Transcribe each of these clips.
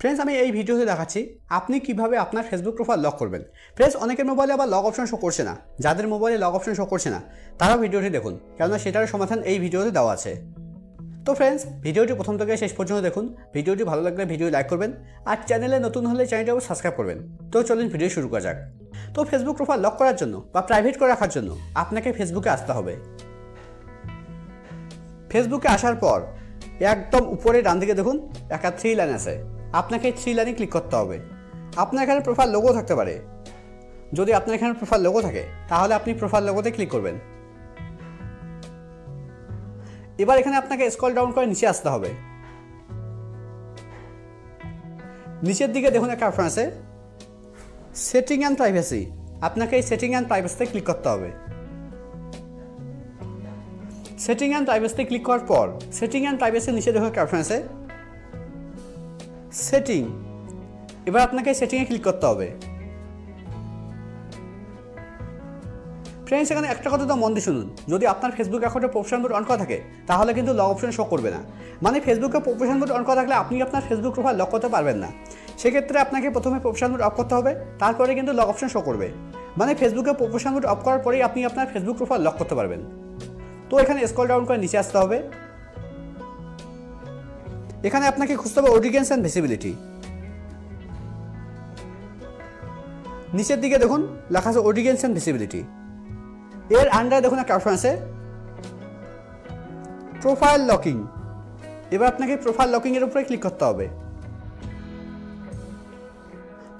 Friends আমি এই ভিডিওতে দেখাচ্ছি আপনি কীভাবে আপনার ফেসবুক প্রোফাইল লক করবেন। ফ্রেন্ডস অনেকের মোবাইলে আবার লক অপশন শো করছে না। যাদের মোবাইলে লক অপশন শো করছে না তারা ভিডিওটি দেখুন, কেননা সেটার সমাধান এই ভিডিওতে দেওয়া আছে। তো ফ্রেন্ডস ভিডিওটি প্রথম থেকে শেষ পর্যন্ত দেখুন। ভিডিওটি ভালো লাগলে ভিডিও লাইক করবেন, আর চ্যানেলে নতুন হলে চ্যানেলটাও সাবস্ক্রাইব করবেন। তো চলুন ভিডিও শুরু করা যাক। তো ফেসবুক প্রোফাইল লক করার জন্য বা প্রাইভেট করে রাখার জন্য আপনাকে ফেসবুকে আসতে হবে। ফেসবুকে আসার পর একদম উপরে ডান দিকে দেখুন একটা থ্রি লাইন আছে। আপনাকে থ্রি লাইনে ক্লিক করতে হবে। আপনার এখানে প্রোফাইল লোগো থাকতে পারে। যদি আপনার এখানে প্রোফাইল লোগো থাকে, তাহলে আপনি প্রোফাইল লোগোতে ক্লিক করবেন। এবার এখানে আপনাকে স্কল ডাউন করে নিচে আসতে হবে। নিচের দিকে দেখুন একটা অপশন আছে। সেটিং অ্যান্ড প্রাইভেসি আপনাকে এই সেটিং অ্যান্ড প্রাইভেসিতে ক্লিক করতে হবে। সেটিং অ্যান্ড প্রাইভেসিতে ক্লিক করার পর সেটিং অ্যান্ড প্রাইভেসির নিচে দেখুন একটা অপশন আছে। সেটিং এবার আপনাকে সেটিংয়ে ক্লিক করতে হবে। ফ্রেন্ডস এখানে একটা কথা তো মন দিয়ে শুনুন। যদি আপনার ফেসবুক অ্যাকাউন্টে প্রফেশন মোড অন করা থাকে, তাহলে কিন্তু লক অপশন শো করবে না। মানে ফেসবুকে প্রফেশন মোড অন করা থাকলে আপনি আপনার ফেসবুক প্রোফাইল লক করতে পারবেন না। সেক্ষেত্রে আপনাকে প্রথমে প্রফেশন মোড অফ করতে হবে, তারপরে কিন্তু লক অপশন শো করবে। মানে ফেসবুকে প্রফেশন মোড অফ করার পরেই আপনি আপনার ফেসবুক প্রোফাইল লক করতে পারবেন। তো এখানে স্ক্রল ডাউন করে নিচে আসতে হবে। এখানে আপনাকে খুঁজতে হবে অডিয়েন্স অ্যান্ড ভিসিবিলিটি নিচের দিকে দেখুন, লেখা আছে অডিয়েন্স অ্যান্ড ভিসিবিলিটি এর আন্ডারে দেখুন একটা অপশন আছে প্রোফাইল লকিং এবার আপনাকে প্রোফাইল লকিং এর উপরে ক্লিক করতে হবে।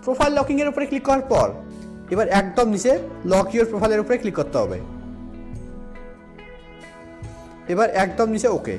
প্রোফাইল লকিং এর উপরে ক্লিক করার পর, এবার একদম নিচে লক ইউর প্রোফাইলের উপরে ক্লিক করতে হবে। এবার একদম নিচে ওকে